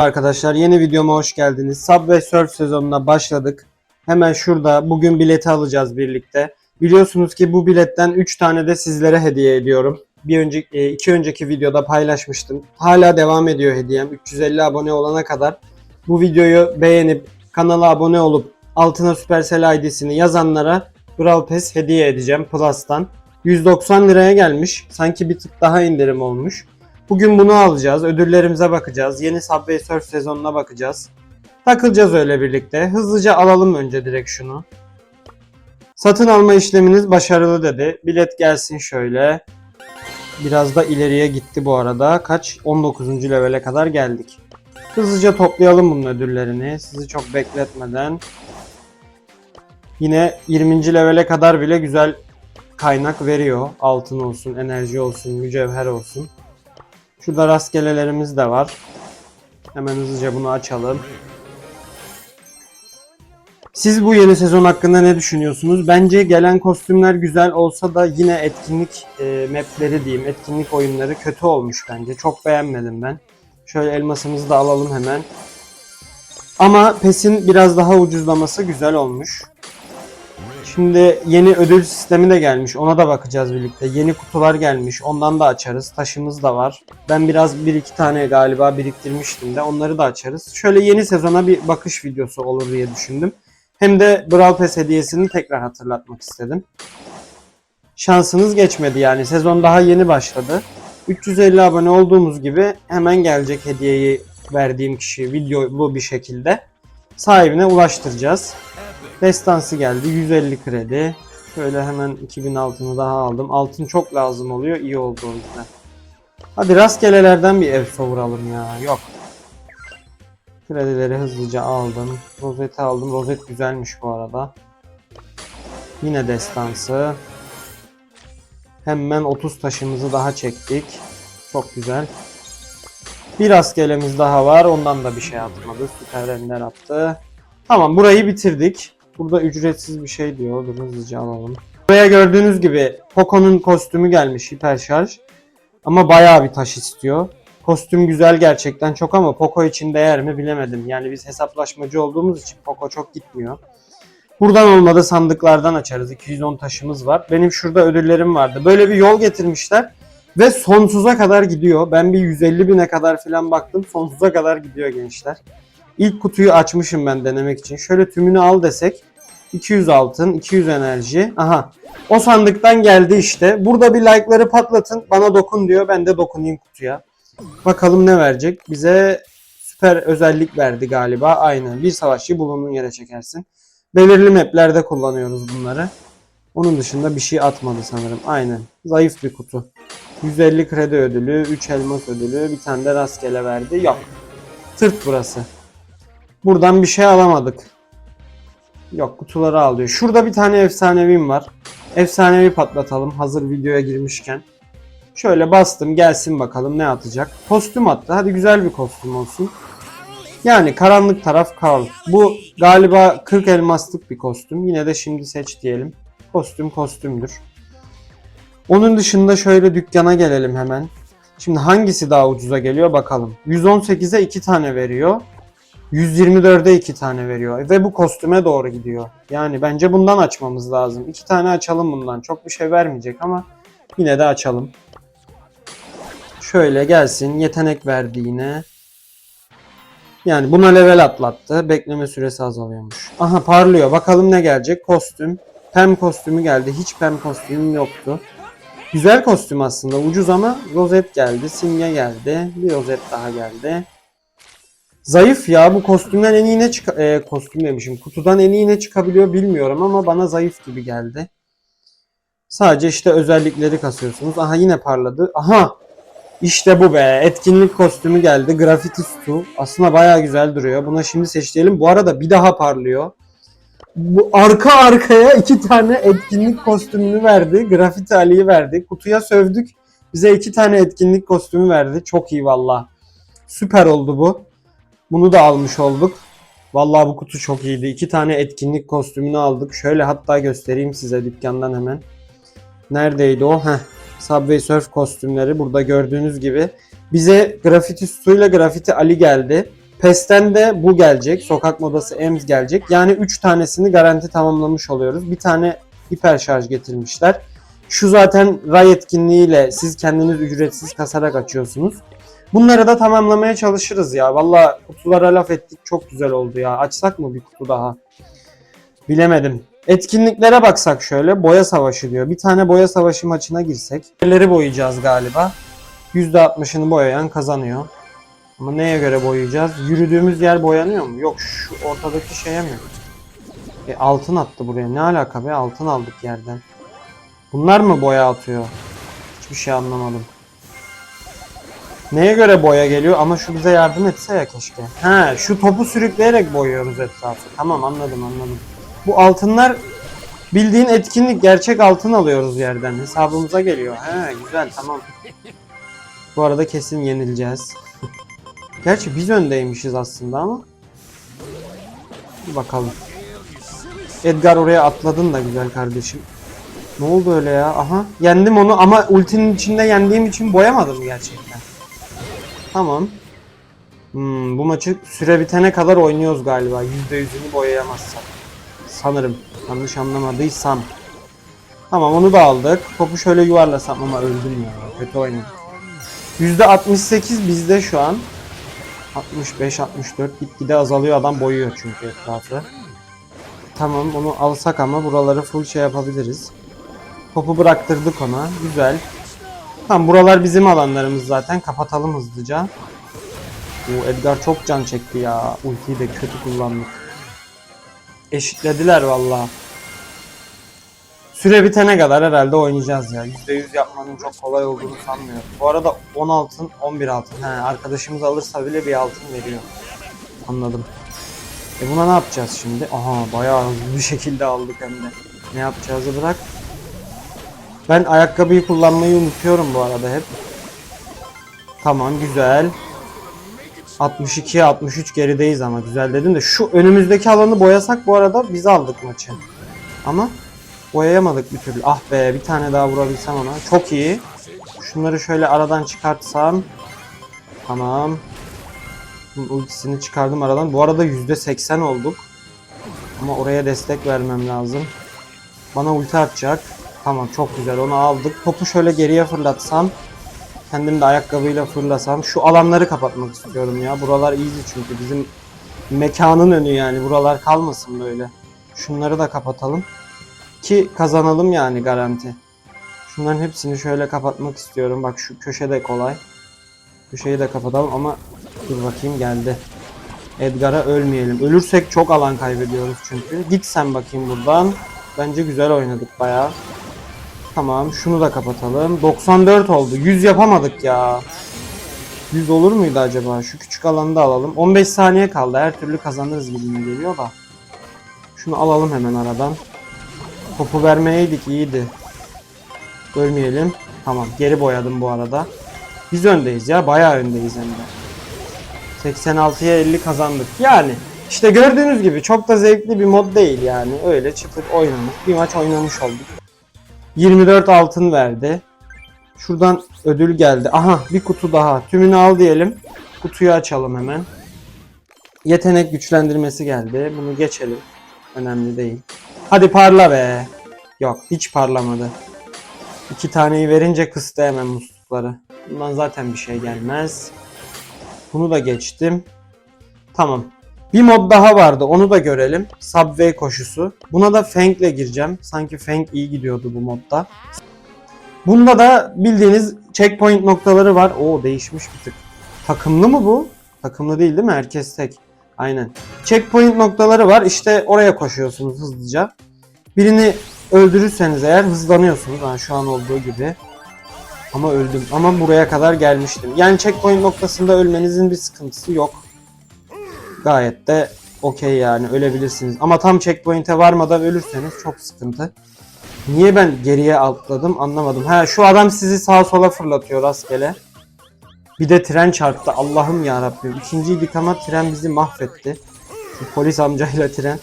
Arkadaşlar yeni videoma hoş geldiniz. Subway Surf sezonuna başladık. Hemen şurada bugün bileti alacağız birlikte. Biliyorsunuz ki bu biletten 3 tane de sizlere hediye ediyorum. Bir önceki e, iki önceki videoda paylaşmıştım. Hala devam ediyor hediyem. 350 abone olana kadar bu videoyu beğenip kanala abone olup altına Supercell ID'sini yazanlara Brawl Pass hediye edeceğim Plus'tan. 190 liraya gelmiş. Sanki bir tık daha indirim olmuş. Bugün bunu alacağız. Ödüllerimize bakacağız. Yeni Subway Surf sezonuna bakacağız. Takılacağız öyle birlikte. Hızlıca alalım önce direkt şunu. Satın alma işleminiz başarılı dedi. Bilet gelsin şöyle. Biraz da ileriye gitti bu arada. Kaç? 19. levele kadar geldik. Hızlıca toplayalım bunun ödüllerini. Sizi çok bekletmeden. Yine 20. levele kadar bile güzel kaynak veriyor. Altın olsun, enerji olsun, mücevher olsun. Şurada rastgelelerimiz de var. Hemen hızlıca bunu açalım. Siz bu yeni sezon hakkında ne düşünüyorsunuz? Bence gelen kostümler güzel olsa da yine etkinlik e, mapleri diyeyim, etkinlik oyunları kötü olmuş bence. Çok beğenmedim ben. Şöyle elmasımızı da alalım hemen. Ama PES'in biraz daha ucuzlaması güzel olmuş. Şimdi yeni ödül sistemi de gelmiş. Ona da bakacağız birlikte. Yeni kutular gelmiş. Ondan da açarız. Taşımız da var. Ben biraz bir iki tane galiba biriktirmiştim de. Onları da açarız. Şöyle yeni sezona bir bakış videosu olur diye düşündüm. Hem de Brawl Pass hediyesini tekrar hatırlatmak istedim. Şansınız geçmedi yani. Sezon daha yeni başladı. 350 abone olduğumuz gibi hemen gelecek hediyeyi verdiğim kişi videolu bir şekilde sahibine ulaştıracağız. Destansı geldi. 150 kredi. Şöyle hemen 2000 altını daha aldım. Altın çok lazım oluyor. İyi oldu o yüzden. Hadi rastgelelerden bir ev savuralım ya. Yok. Kredileri hızlıca aldım. Rozeti aldım. Rozet güzelmiş bu arada. Yine destansı. Hemen 30 taşımızı daha çektik. Çok güzel. Bir rastgelemiz daha var. Ondan da bir şey atmadı. Süper Ender attı. Tamam burayı bitirdik. Burada ücretsiz bir şey diyor. Dur hızlıca alalım. Buraya gördüğünüz gibi Poco'nun kostümü gelmiş hiper şarj. Ama bayağı bir taş istiyor. Kostüm güzel gerçekten çok ama Poco için değer mi bilemedim. Yani biz hesaplaşmacı olduğumuz için Poco çok gitmiyor. Buradan olmadı sandıklardan açarız. 210 taşımız var. Benim şurada ödüllerim vardı. Böyle bir yol getirmişler. Ve sonsuza kadar gidiyor. Ben bir 150 bine kadar falan baktım. Sonsuza kadar gidiyor gençler. İlk kutuyu açmışım ben denemek için. Şöyle tümünü al desek. 200 altın, 200 enerji. Aha. O sandıktan geldi işte. Burada bir like'ları patlatın. Bana dokun diyor. Ben de dokunayım kutuya. Bakalım ne verecek. Bize süper özellik verdi galiba. Aynen. Bir savaşçı bulunduğun yere çekersin. Belirli maplerde kullanıyoruz bunları. Onun dışında bir şey atmadı sanırım. Aynen. Zayıf bir kutu. 150 kredi ödülü, 3 elmas ödülü, bir tane de rastgele verdi. Yok. Tırt burası. Buradan bir şey alamadık. Yok kutuları alıyor. Şurada bir tane efsanevim var. Efsanevi patlatalım hazır videoya girmişken. Şöyle bastım gelsin bakalım ne atacak. Kostüm attı. Hadi güzel bir kostüm olsun. Yani karanlık taraf Karl. Bu galiba 40 elmaslık bir kostüm. Yine de şimdi seç diyelim. Kostüm kostümdür. Onun dışında şöyle dükkana gelelim hemen. Şimdi hangisi daha ucuza geliyor bakalım. 118'e 2 tane veriyor. 124'e 2 tane veriyor. Ve bu kostüme doğru gidiyor. Yani bence bundan açmamız lazım. 2 tane açalım bundan. Çok bir şey vermeyecek ama yine de açalım. Şöyle gelsin. Yetenek verdi yine. Yani buna level atlattı. Bekleme süresi azalıyormuş. Aha parlıyor. Bakalım ne gelecek. Kostüm. Pem kostümü geldi. Hiç pem kostümüm yoktu. Güzel kostüm aslında. Ucuz ama rozet geldi. Simge geldi. Bir rozet daha geldi. Zayıf ya. Bu kostümden en iyi ne çık e, kostüm demişim. Kutudan en iyi ne çıkabiliyor bilmiyorum ama bana zayıf gibi geldi. Sadece işte özellikleri kasıyorsunuz. Aha yine parladı. Aha! İşte bu be. Etkinlik kostümü geldi. Graffiti Stu. Aslında baya güzel duruyor. Buna şimdi seçtirelim. Bu arada bir daha parlıyor. Bu arka arkaya iki tane etkinlik kostümünü verdi. Graffiti Ali'yi verdi. Kutuya sövdük. Bize iki tane etkinlik kostümü verdi. Çok iyi valla. Süper oldu bu. Bunu da almış olduk. Vallahi bu kutu çok iyiydi. İki tane etkinlik kostümünü aldık. Şöyle hatta göstereyim size dükkandan hemen. Neredeydi o? Heh. Subway Surf kostümleri burada gördüğünüz gibi. Bize Graffiti Stu ile Graffiti Ali geldi. PES'ten de bu gelecek. Sokak modası EMS gelecek. Yani 3 tanesini garanti tamamlamış oluyoruz. Bir tane hiper şarj getirmişler. Şu zaten ray etkinliğiyle siz kendiniz ücretsiz kasarak açıyorsunuz. Bunları da tamamlamaya çalışırız ya. Valla kutulara laf ettik çok güzel oldu ya. Açsak mı bir kutu daha? Bilemedim. Etkinliklere baksak şöyle. Boya savaşı diyor. Bir tane boya savaşı maçına girsek. Yerleri boyayacağız galiba. %60'ını boyayan kazanıyor. Ama neye göre boyayacağız? Yürüdüğümüz yer boyanıyor mu? Yok şu ortadaki şeye mi? E, altın attı buraya. Ne alaka be? Altın aldık yerden. Bunlar mı boya atıyor? Hiçbir şey anlamadım. Neye göre boya geliyor ama şu bize yardım etse ya keşke. He şu topu sürükleyerek boyuyoruz etrafı. Tamam anladım anladım. Bu altınlar bildiğin etkinlik gerçek altın alıyoruz yerden. Hesabımıza geliyor. He güzel tamam. Bu arada kesin yenileceğiz. Gerçi biz öndeymişiz aslında ama. Bir bakalım. Edgar oraya atladın da güzel kardeşim. Ne oldu öyle ya? Aha. Yendim onu ama ultinin içinde yendiğim için boyamadım gerçekten. Tamam. Hmm, bu maçı süre bitene kadar oynuyoruz galiba. %100'ünü boyayamazsak. Sanırım. Yanlış anlamadıysam. Tamam onu da aldık. Topu şöyle yuvarlasam ama öldüm ya. Kötü oynadım. %68 bizde şu an. 65 64 gitgide azalıyor adam boyuyor çünkü etrafı. Tamam onu alsak ama buraları full şey yapabiliriz. Topu bıraktırdık ona. Güzel. Tamam buralar bizim alanlarımız zaten. Kapatalım hızlıca. Bu Edgar çok can çekti ya. Ultiyi de kötü kullandık. Eşitlediler valla. Süre bitene kadar herhalde oynayacağız ya. %100 yapmanın çok kolay olduğunu sanmıyorum. Bu arada 10 altın, 11 altın. He, arkadaşımız alırsa bile bir altın veriyor. Anladım. E buna ne yapacağız şimdi? Aha bayağı hızlı bir şekilde aldık hem de. Ne yapacağızı bırak. Ben ayakkabıyı kullanmayı unutuyorum bu arada hep. Tamam güzel. 62'ye 63 gerideyiz ama güzel dedim de şu önümüzdeki alanı boyasak bu arada biz aldık maçı. Ama boyayamadık bir türlü. Ah be bir tane daha vurabilsem ona. Çok iyi. Şunları şöyle aradan çıkartsam. Tamam. Ultisini çıkardım aradan. Bu arada %80 olduk. Ama oraya destek vermem lazım. Bana ulti atacak. Tamam çok güzel onu aldık. Topu şöyle geriye fırlatsam. Kendim de ayakkabıyla fırlasam. Şu alanları kapatmak istiyorum ya. Buralar easy çünkü bizim mekanın önü yani. Buralar kalmasın böyle. Şunları da kapatalım. Ki kazanalım yani garanti. Şunların hepsini şöyle kapatmak istiyorum. Bak şu köşe de kolay. Köşeyi de kapatalım ama dur bakayım geldi. Edgar'a ölmeyelim. Ölürsek çok alan kaybediyoruz çünkü. Git sen bakayım buradan. Bence güzel oynadık bayağı. Tamam şunu da kapatalım. 94 oldu. 100 yapamadık ya. 100 olur muydu acaba? Şu küçük alanı da alalım. 15 saniye kaldı. Her türlü kazanırız gibime geliyor da. Şunu alalım hemen aradan. Topu vermeyeydik iyiydi. Ölmeyelim. Tamam geri boyadım bu arada. Biz öndeyiz ya. Bayağı öndeyiz hem de. 86'ya 50 kazandık. Yani işte gördüğünüz gibi çok da zevkli bir mod değil yani. Öyle çıtık oynamış. Bir maç oynamış olduk. 24 altın verdi. Şuradan ödül geldi. Aha bir kutu daha. Tümünü al diyelim. Kutuyu açalım hemen. Yetenek güçlendirmesi geldi. Bunu geçelim. Önemli değil. Hadi parla be. Yok hiç parlamadı. İki taneyi verince kıstı hemen muslukları. Bundan zaten bir şey gelmez. Bunu da geçtim. Tamam. Bir mod daha vardı onu da görelim. Subway koşusu. Buna da Fang'le gireceğim. Sanki Fang iyi gidiyordu bu modda. Bunda da bildiğiniz checkpoint noktaları var. Oo değişmiş bir tık. Takımlı mı bu? Takımlı değil değil mi? Herkes tek. Aynen. Checkpoint noktaları var. İşte oraya koşuyorsunuz hızlıca. Birini öldürürseniz eğer hızlanıyorsunuz. Ha, şu an olduğu gibi. Ama öldüm. Ama buraya kadar gelmiştim. Yani checkpoint noktasında ölmenizin bir sıkıntısı yok. Gayet de okey yani ölebilirsiniz. Ama tam checkpoint'e varmadan ölürseniz çok sıkıntı. Niye ben geriye atladım anlamadım. Ha şu adam sizi sağa sola fırlatıyor rastgele. Bir de tren çarptı. Allah'ım ya Rabbim. İkinciydik ama tren bizi mahvetti. Şu polis amcayla tren.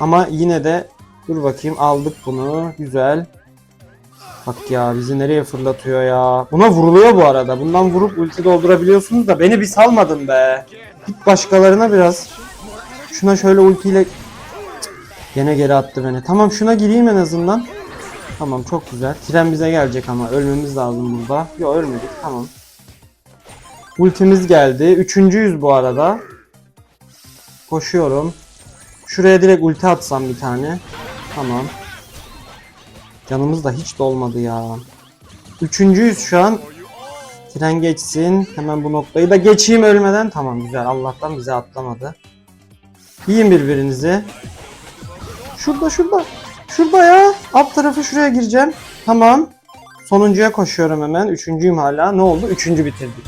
Ama yine de dur bakayım aldık bunu. Güzel. Bak ya bizi nereye fırlatıyor ya. Buna vuruluyor bu arada. Bundan vurup ulti doldurabiliyorsunuz da beni bir salmadın be. Git başkalarına biraz. Şuna şöyle ultiyle... Cık, Gene geri attı beni. Tamam şuna gireyim en azından. Tamam çok güzel. Tren bize gelecek ama ölmemiz lazım burada. Yok ölmedik tamam. Ultimiz geldi. Üçüncüyüz bu arada. Koşuyorum. Şuraya direkt ulti atsam bir tane. Tamam. Canımız da hiç dolmadı ya. Üçüncüyüz şu an. Tren geçsin. Hemen bu noktayı da geçeyim ölmeden. Tamam güzel. Allah'tan bize atlamadı. Yiyin birbirinizi. Şurada şurada. Şurada ya. Alt tarafı şuraya gireceğim. Tamam. Sonuncuya koşuyorum hemen. Üçüncüyüm hala. Ne oldu? Üçüncü bitirdik.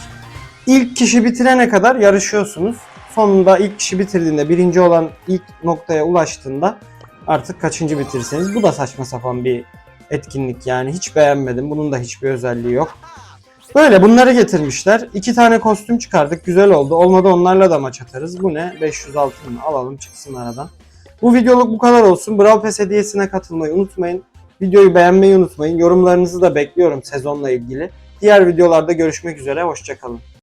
İlk kişi bitirene kadar yarışıyorsunuz. Sonunda ilk kişi bitirdiğinde birinci olan ilk noktaya ulaştığında artık kaçıncı bitirseniz. Bu da saçma sapan bir etkinlik yani. Hiç beğenmedim. Bunun da hiçbir özelliği yok. Böyle bunları getirmişler. İki tane kostüm çıkardık. Güzel oldu. Olmadı onlarla da maç atarız. Bu ne? 500 altın? Alalım çıksın aradan. Bu videoluk bu kadar olsun. Brawl Pass hediyesine katılmayı unutmayın. Videoyu beğenmeyi unutmayın. Yorumlarınızı da bekliyorum sezonla ilgili. Diğer videolarda görüşmek üzere. Hoşçakalın.